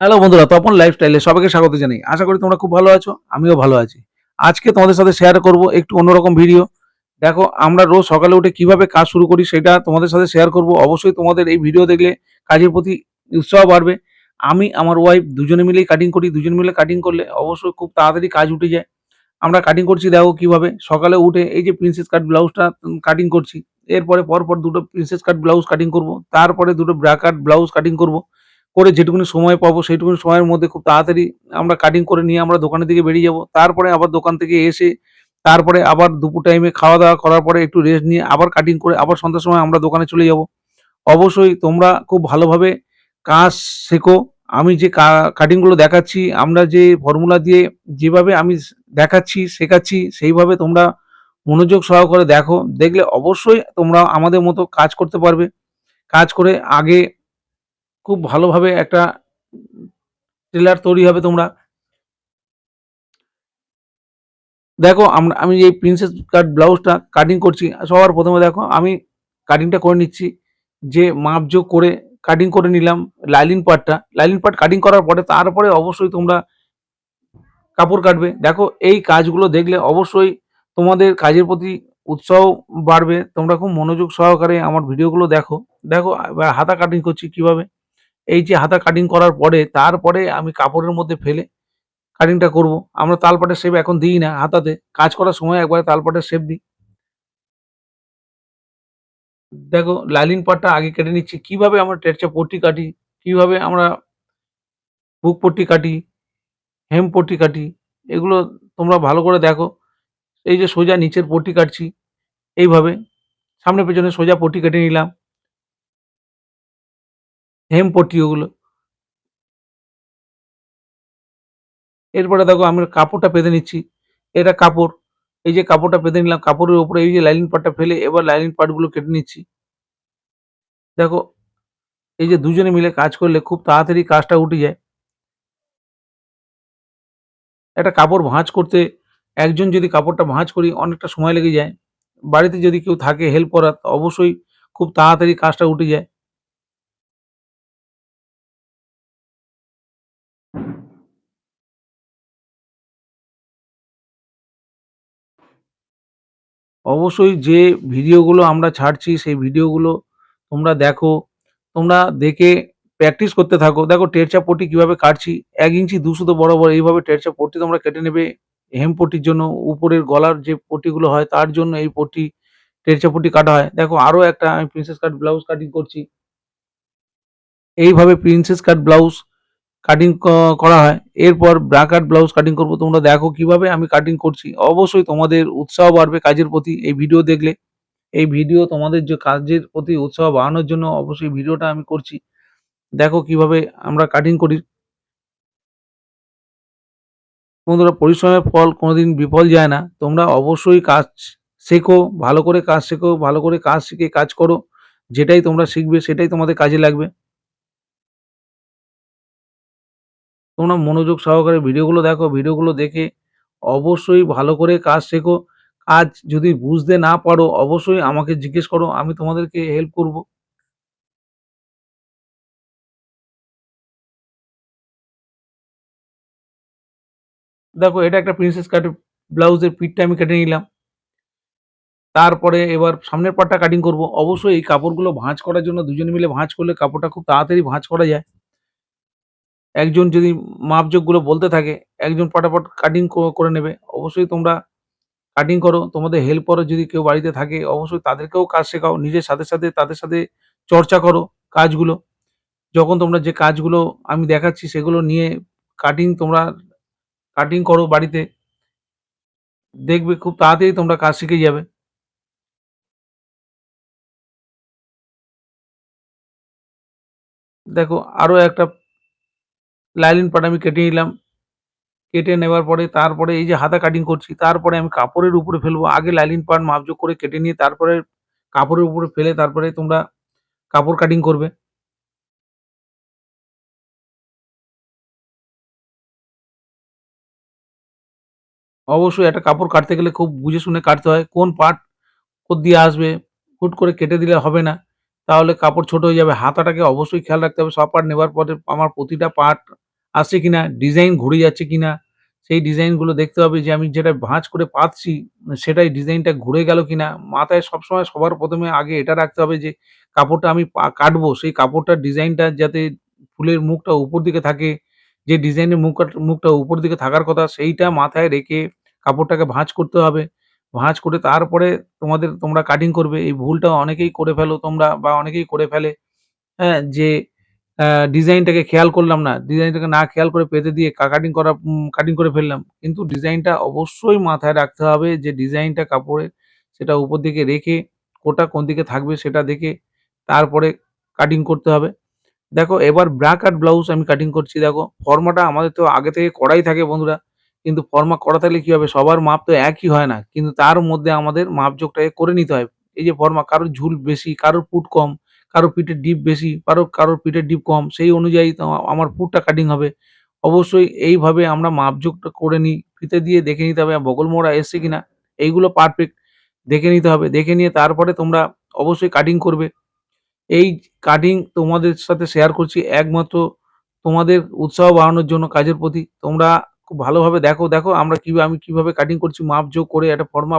Hello বন্ধুরা, তপন লাইফস্টাইলে সবাইকে স্বাগত জানাই। আশা করি তোমরা খুব ভালো আছো, আমিও ভালো আছি। আজকে তোমাদের সাথে শেয়ার করব একটু অন্যরকম ভিডিও দেখো, আমরা রোজ সকালে উঠে কীভাবে কাজ শুরু করি সেটা তোমাদের সাথে শেয়ার করব। অবশ্যই তোমাদের এই ভিডিও দেখলে কাজের প্রতি উৎসাহ বাড়বে। আমি, আমার ওয়াইফ দুজনে মিলেই কাটিং করি। দুজনে মিলে কাটিং করলে অবশ্যই খুব তাড়াতাড়ি কাজ উঠে যায়। আমরা কাটিং করছি, দেখো কীভাবে। সকালে উঠে এই যে প্রিন্সেস কাট ব্লাউজটা কাটিং করছি। এরপরে পরপর দুটো প্রিন্সেস কাট ব্লাউজ কাটিং করব। তারপরে দুটো ব্রা কাট ব্লাউজ কাটিং করব। করে যেটুকুনি সময় পাবো, সেইটুকুনি সময়ের মধ্যে খুব তাড়াতাড়ি আমরা কাটিং করে নিয়ে আমরা দোকানের দিকে বেরিয়ে যাব। তারপরে আবার দোকান থেকে এসে, তারপরে আবার দুপুর টাইমে খাওয়া দাওয়া করার পরে একটু রেস্ট নিয়ে আবার কাটিং করে আবার সন্ধ্যার সময় আমরা দোকানে চলে যাব। অবশ্যই তোমরা খুব ভালোভাবে কাজ শেখো। আমি যে কাটিংগুলো দেখাচ্ছি, আমরা যে ফর্মুলা দিয়ে যেভাবে আমি দেখাচ্ছি, শেখাচ্ছি, সেইভাবে তোমরা মনোযোগ সহকারে দেখো। দেখলে অবশ্যই তোমরা আমাদের মতো কাজ করতে পারবে। কাজ করে আগে খুব ভালোভাবে একটা ট্রেলার তৈরি হবে তোমরা। দেখো, আমরা, আমি এই প্রিন্সেস কাট ব্লাউজটা কাটিং করছি, সবার প্রথমে দেখো, আমি কাটিংটা করে নিচ্ছি। যে মাপযোগ করে কাটিং করে নিলাম লাইলিন পার্টটা লাইলিন পার্ট কাটিং করার পরে তারপরে অবশ্যই তোমরা কাপড় কাটবে। দেখো, এই কাজগুলো দেখলে অবশ্যই তোমাদের কাজের প্রতি উৎসাহ বাড়বে। তোমরা খুব মনোযোগ সহকারে আমার ভিডিওগুলো দেখো। দেখো হাতা কাটিং করছি কীভাবে। এই যে হাতা কাটিং করার পরে, তারপরে আমি কাপড়ের মধ্যে ফেলে কাটিংটা করব। আমরা তালপাটের শেপ এখন দিই না হাতাতে। কাজ করার সময় একবারে তালপাটের শেপ দিই। দেখো লাইলিন পাটটা আগে কেটে নিচ্ছি। কীভাবে আমরা টেরচা পট্টি কাটি, কীভাবে আমরা বুক পট্টি কাটি হেম পট্টি কাটি, এগুলো তোমরা ভালো করে দেখো। এই যে সোজা নিচের পট্টি কাটছি, এইভাবে। সামনে পেছনে সোজা পট্টি কেটে নিলাম। হেম পট্টি ওগুলো। এরপরে দেখো আমি কাপড়টা পেতে নিচ্ছি। এটা কাপড়। এই যে কাপড়টা পেতে নিলাম, কাপড়ের উপরে এই যে লাইনিং পার্টটা ফেলে এবার লাইনিং পার্টগুলো কেটে নিচ্ছি। দেখো, এই যে দুজনে মিলে কাজ করলে খুব তাড়াতাড়ি কাজটা উঠে যায়। একটা কাপড় ভাঁজ করতে, একজন যদি কাপড়টা ভাঁজ করি অনেকটা সময় লেগে যায়। বাড়িতে যদি কেউ থাকে হেল্প করার, অবশ্যই খুব তাড়াতাড়ি কাজটা উঠে যায়। অবশ্যই যে ভিডিওগুলো আমরা ছাড়ছি, সেই ভিডিওগুলো তোমরা দেখো। তোমরা দেখে প্র্যাকটিস করতে থাকো। দেখো, টেরচা পট্টি কীভাবে কাটছি? এক ইঞ্চি দু সুতো বরাবর এইভাবে টেরচা পট্টি তোমরা কেটে নেবে হেম পট্টির জন্য। উপরের গলার যে পট্টিগুলো হয়, তার জন্য এই পট্টি টেরচা পট্টি কাটা হয়। দেখো, আরও একটা আমি প্রিন্সেস কাট ব্লাউজ কাটিং করছি। এইভাবে প্রিন্সেস কাট ব্লাউজ কাটিং করা হয়। এরপর ব্রা কাট ব্লাউজ কাটিং করব। তোমরা দেখো কীভাবে আমি কাটিং করছি। অবশ্যই তোমাদের উৎসাহ বাড়বে কাজের প্রতি। এই ভিডিও দেখলে, এই ভিডিও তোমাদের যে কাজের প্রতি উৎসাহ বাড়ানোর জন্য অবশ্যই ভিডিওটা আমি করছি। দেখো কীভাবে আমরা কাটিং করি। বন্ধুরা, পরিশ্রমের ফল কোনোদিন বিফল যায় না। তোমরা অবশ্যই কাজ শেখো, ভালো করে কাজ শেখো, ভালো করে কাজ শিখে কাজ করো। যেটাই তোমরা শিখবে, সেটাই তোমাদের কাজে লাগবে। তোমরা মনোযোগ সহকারে ভিডিওগুলো দেখো, ভিডিওগুলো দেখে অবশ্যই ভালো করে কাজ শেখো। কাজ যদি বুঝতে না পারো, অবশ্যই আমাকে জিজ্ঞেস করো, আমি তোমাদেরকে হেল্প করব। দেখো, এটা একটা প্রিন্সেস কাট ব্লাউজের পিঠটা আমি কেটে নিলাম। তারপরে এবার সামনের পাটটা কাটিং করব। অবশ্যই এই কাপড়গুলো ভাঁজ করার জন্য দুজনে মিলে ভাঁজ করলে কাপড়টা খুব তাড়াতাড়ি ভাঁজ করা যায়। একজন যদি মাপজোকগুলো বলতে থাকে, একজন পটাপট কাটিং করে নেবে। অবশ্যই তোমরা কাটিং করো। তোমাদের হেল্প করো যদি কেউ বাড়িতে থাকে, অবশ্যই তাদেরকেও কাজ শেখাও। নিজের সাথে সাথে, তাদের সাথে চর্চা করো কাজগুলো। যখন তোমরা যে কাজগুলো আমি দেখাচ্ছি, সেগুলো নিয়ে কাটিং তোমরা কাটিং করো বাড়িতে। দেখবে খুব তাড়াতাড়ি তোমরা কাজ শিখে যাবে। দেখো আরও একটা লাইলিন পাট আমি কেটে নিলাম। কেটে নেওয়ার পরে, তারপরে এই যে হাতা কাটিং করছি, তারপরে আমি কাপড়ের উপরে ফেলব। আগে লাইলিন পাট মাপজোক করে কেটে নিয়ে, তারপরে কাপড়ের উপরে ফেলে, তারপরে তোমরা কাপড় কাটিং করবে। অবশ্যই একটা কাপড় কাটতে গেলে খুব বুঝে শুনে কাটতে হয়, কোন পার্ট কোথ দিয়ে আসবে, হুট করে কেটে দিলে হবে না। তাহলে কাপড় ছোট হয়ে যাবে। হাতাটাকে অবশ্যই খেয়াল রাখতে হবে। সব পার্ট নেবার পরে আমার প্রতিটা পার্ট আসছে কিনা ডিজাইন ঘুরে যাচ্ছে কিনা, সেই ডিজাইনগুলো দেখতে হবে যে আমি যেটা ভাঁজ করে পাতছি, সেটাই ডিজাইনটা ঘুরে গেল কিনা। মাথায় সবসময় সবার প্রথমে আগে এটা রাখতে হবে যে কাপড়টা আমি কাটবো। সেই কাপড়টার ডিজাইনটা যাতে ফুলের মুখটা উপর দিকে থাকে, যে ডিজাইনের মুখ মুখটা উপর দিকে থাকার কথা, সেইটা মাথায় রেখে কাপড়টাকে ভাঁজ করতে হবে। ভাঁজ করে তারপরে তোমাদের, তোমরা কাটিং করবে। এই ভুলটা অনেকেই করে ফেলো তোমরা বা অনেকেই করে ফেলে। হ্যাঁ যে ডিজাইনটাকে খেয়াল করলাম না। ডিজাইনটাকে না খেয়াল করে পেতে দিয়ে কাটিং করা কাটিং করে ফেললাম। কিন্তু ডিজাইনটা অবশ্যই মাথায় রাখতে হবে যে, ডিজাইনটা কাপড়ে সেটা উপর দিকে রেখে কোটা কোন দিকে থাকবে সেটা দেখে তারপরে কাটিং করতে হবে। দেখো, এবার ব্রা কাট ব্লাউজ আমি কাটিং করছি। দেখো, ফর্মাটা আমাদের তো আগে থেকে করাই থাকে বন্ধুরা। কিন্তু ফর্মা করা থাকলে কি হবে? সবার মাপ তো একই হয় না। কিন্তু তার মধ্যে আমাদের মাপজোকটাকে করে নিতে হয়। এই যে ফর্মা, কারোর ঝুল বেশি, কারোর পুট কম, কারোর পিঠের ডিপ বেশি, কারও, কারোর পিঠের ডিপ কম, সেই অনুযায়ী আমার পুটটা কাটিং হবে। অবশ্যই এইভাবে আমরা মাপজোকটা করে নিই, ফিতে দিয়ে দেখে নিতে হবে, বগল মোড়া এসছে কিনা, এইগুলো পারফেক্ট দেখে নিতে হবে। দেখে নিয়ে তারপরে তোমরা অবশ্যই কাটিং করবে। এই কাটিং তোমাদের সাথে শেয়ার করছি। একমাত্র তোমাদের উৎসাহ বাড়ানোর জন্য কাজের প্রতি। তোমরা খুব ভালোভাবে দেখো দেখো আমরা কীভাবে আমি কীভাবে কাটিং করছি মাপযোগ করে একটা ফর্মা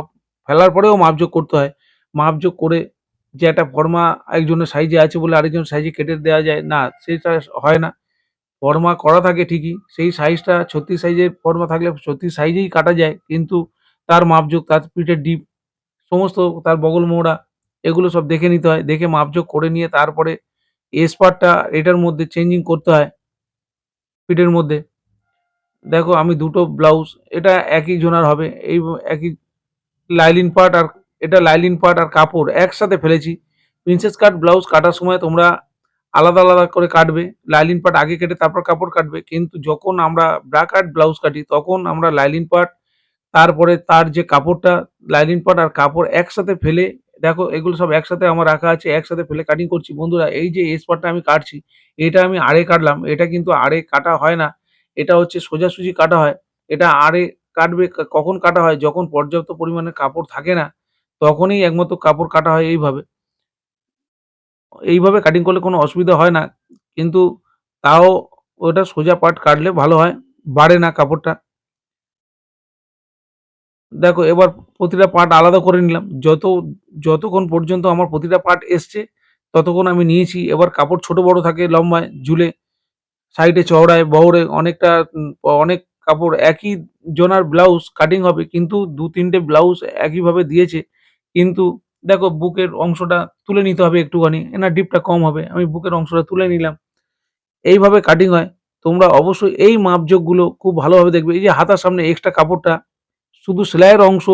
ফেলার পরেও মাপযোগ করতে হয়। মাপযোগ করে যে একটা ফর্মা একজনের সাইজে আছে বলে আরেকজন সাইজে কেটে দেওয়া যায়, না সেটা হয় না। ফর্মা করা থাকে ঠিকই, সেই সাইজটা ছত্রিশ সাইজের ফর্মা থাকলে ছত্রিশ সাইজেই কাটা যায়, কিন্তু তার মাপযোগ তার পিঠের ডিপ, সমস্ত তার বগল মোড়া, এগুলো সব দেখে নিতে হয়, দেখে মাপযোগ করে নিয়ে তারপরে এসপারটা এটার মধ্যে চেঞ্জিং করতে হয়, পিঠের মধ্যে। দেখো আমি দুটো ব্লাউজ এটা একই জোনার হবে, এই একই লাইলিন পার্ট আর, এটা লাইলিন পার্ট আর কাপড় একসাথে ফেলেছি। প্রিন্সেস কাট ব্লাউজ কাটার সময় তোমরা আলাদা আলাদা করে কাটবে, লাইলিন পার্ট আগে কেটে তারপর কাপড় কাটবে, কিন্তু যখন আমরা ব্রা কাট ব্লাউজ কাটি, তখন আমরা লাইলিন পার্ট তারপরে তার যে কাপড়টা, লাইলিন পার্ট আর কাপড় একসাথে ফেলে, দেখো এগুলো সব একসাথে আমার রাখা আছে, একসাথে ফেলে কাটিং করছি। বন্ধুরা, এই যে এস পার্টটা আমি কাটছি, এটা আমি আড়ে কাটলাম, এটা কিন্তু আড়ে কাটা হয় না। এটা হচ্ছে সোজাসুজি কাটা হয়। এটা আড়ে কাটবে কখন কাটা হয়, যখন পর্যাপ্ত পরিমাণে কাপড় থাকে না, তখনই একমাত্র কাপড় কাটা হয় এইভাবে। এইভাবে কাটিং করলে কোনো অসুবিধা হয় না, কিন্তু তাও ওটা সোজা পাট কাটলে ভালো হয়, বাড়ে না কাপড়টা। দেখো, এবার প্রতিটা পার্ট আলাদা করে নিলাম। যত, যতক্ষণ পর্যন্ত আমার প্রতিটা পার্ট এসছে, ততক্ষণ আমি নিয়েছি। এবার কাপড় ছোট বড় থাকে লম্বায়, ঝুলে। সাইডে, চওড়ায়, বহরে অনেকটা অনেক কাপড় একই জোনার ব্লাউজ কাটিং হবে, কিন্তু দু তিনটে ব্লাউজ একইভাবে দিয়েছে। কিন্তু দেখো বুকের অংশটা তুলে নিতে হবে একটুখানি, না ডিপটা কম হবে। আমি বুকের অংশটা তুলে নিলাম। এইভাবে কাটিং হয়। তোমরা অবশ্যই এই মাপজোকগুলো খুব ভালোভাবে দেখবে। এই যে হাতার সামনে এক্সট্রা কাপড়টা, শুধু সেলাইয়ের অংশ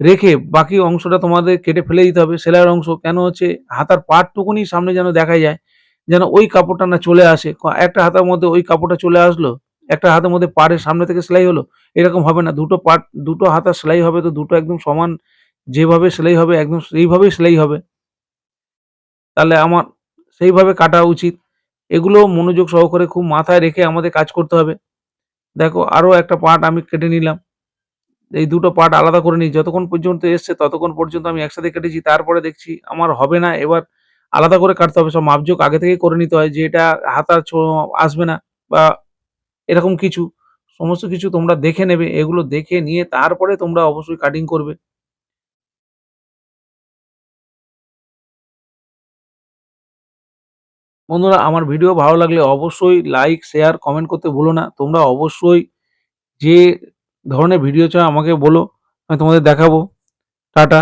রেখে বাকি অংশটা তোমাদের কেটে ফেলে দিতে হবে। সেলাইয়ের অংশ কেন হচ্ছে, হাতার পাটটুকুনি সামনে যেন দেখা যায়। যেন ওই কাপড়টা না চলে আসে। একটা হাতার মধ্যে ওই কাপড়টা চলে আসলো, একটা হাতের মধ্যে পাড়ের সামনে থেকে সেলাই হলো, এরকম হবে না। দুটো পাট, দুটো হাতা সেলাই হবে তো দুটো একদম সমান যেভাবে সেলাই হবে, একদম সেইভাবেই সেলাই হবে। তাহলে আমার সেইভাবে কাটা উচিত। এগুলো মনোযোগ সহকারে খুব মাথায় রেখে আমাদের কাজ করতে হবে। দেখো আরও একটা পার্ট আমি কেটে নিলাম। এই দুটো পার্ট আলাদা করে নিই। যতক্ষণ পর্যন্ত এসছে, ততক্ষণ পর্যন্ত আমি একসাথে কেটেছি। তারপরে দেখছি আমার হবে না। এবার আলাদা করে কাটতে হবে, সব মাপজোক আগে থেকে করে নিতে হয় যে এটা হাতার ছো- আসবে না বা এরকম কিছু। সমস্ত কিছু তোমরা দেখে নেবে, এগুলো দেখে নিয়ে তারপরে তোমরা অবশ্যই কাটিং করবে। বন্ধুরা, আমার ভিডিও ভালো লাগলে অবশ্যই লাইক শেয়ার কমেন্ট করতে ভুলো না। তোমরা অবশ্যই যে ধরনের ভিডিও চাও আমাকে বলো, আমি তোমাদের দেখাবো। টাটা।